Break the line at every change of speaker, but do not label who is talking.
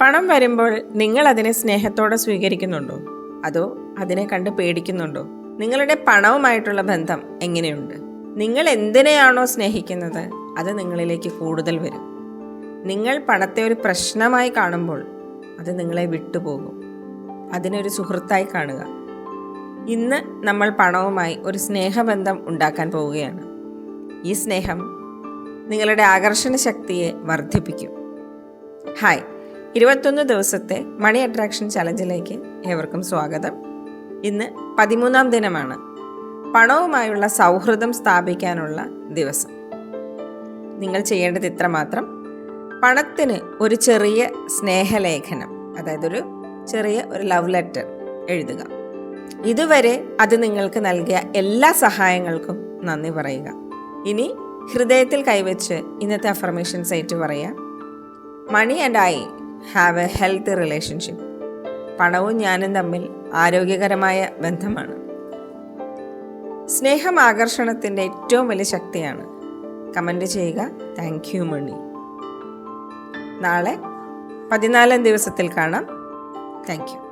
പണം വരുമ്പോൾ നിങ്ങൾ അതിനെ സ്നേഹത്തോടെ സ്വീകരിക്കുന്നുണ്ടോ? അതോ അതിനെ കണ്ട് പേടിക്കുന്നുണ്ടോ? നിങ്ങളുടെ പണവുമായിട്ടുള്ള ബന്ധം എങ്ങനെയുണ്ട്? നിങ്ങൾ എന്തിനെയാണോ സ്നേഹിക്കുന്നത്? അത് നിങ്ങളിലേക്ക് കൂടുതൽ വരും. നിങ്ങൾ പണത്തെ ഒരു പ്രശ്നമായി കാണുമ്പോൾ അത് നിങ്ങളെ വിട്ടുപോകും. അതിനൊരു സുഹൃത്തായി കാണുക. ഇന്ന് നമ്മൾ പണവുമായി ഒരു സ്നേഹബന്ധം ഉണ്ടാക്കാൻ പോവുകയാണ്. ഈ സ്നേഹം നിങ്ങളുടെ ആകർഷണ ശക്തിയെ വർദ്ധിപ്പിക്കും. ഹായ്. ഇരുപത്തൊന്ന് ദിവസത്തെ മണി അട്രാക്ഷൻ ചലഞ്ചിലേക്ക് ഏവർക്കും സ്വാഗതം. ഇന്ന് പതിമൂന്നാം ദിനമാണ്. പണവുമായുള്ള സൗഹൃദം സ്ഥാപിക്കാനുള്ള ദിവസം. നിങ്ങൾ ചെയ്യേണ്ടത് ഇത്ര മാത്രം പണത്തിന് ഒരു ചെറിയ സ്നേഹലേഖനം അതായത് ഒരു ചെറിയ ഒരു ലവ് ലെറ്റർ എഴുതുക. ഇതുവരെ അത് നിങ്ങൾക്ക് നൽകിയ എല്ലാ സഹായങ്ങൾക്കും നന്ദി പറയുക. ഇനി ഹൃദയത്തിൽ കൈവച്ച് ഇന്നത്തെ അഫർമേഷൻസ് ആയിട്ട് പറയാം. Money and I have a health relationship പണവും ഞാനും തമ്മിൽ ആരോഗ്യകരമായ ബന്ധമാണ്. സ്നേഹം ആകർഷണത്തിന്റെ ഏറ്റവും വലിയ ശക്തിയാണ്. കമന്റ് ചെയ്യുക. താങ്ക് യു മണി നാളെ പതിനാലാം ദിവസത്തിൽ കാണാം. Thank you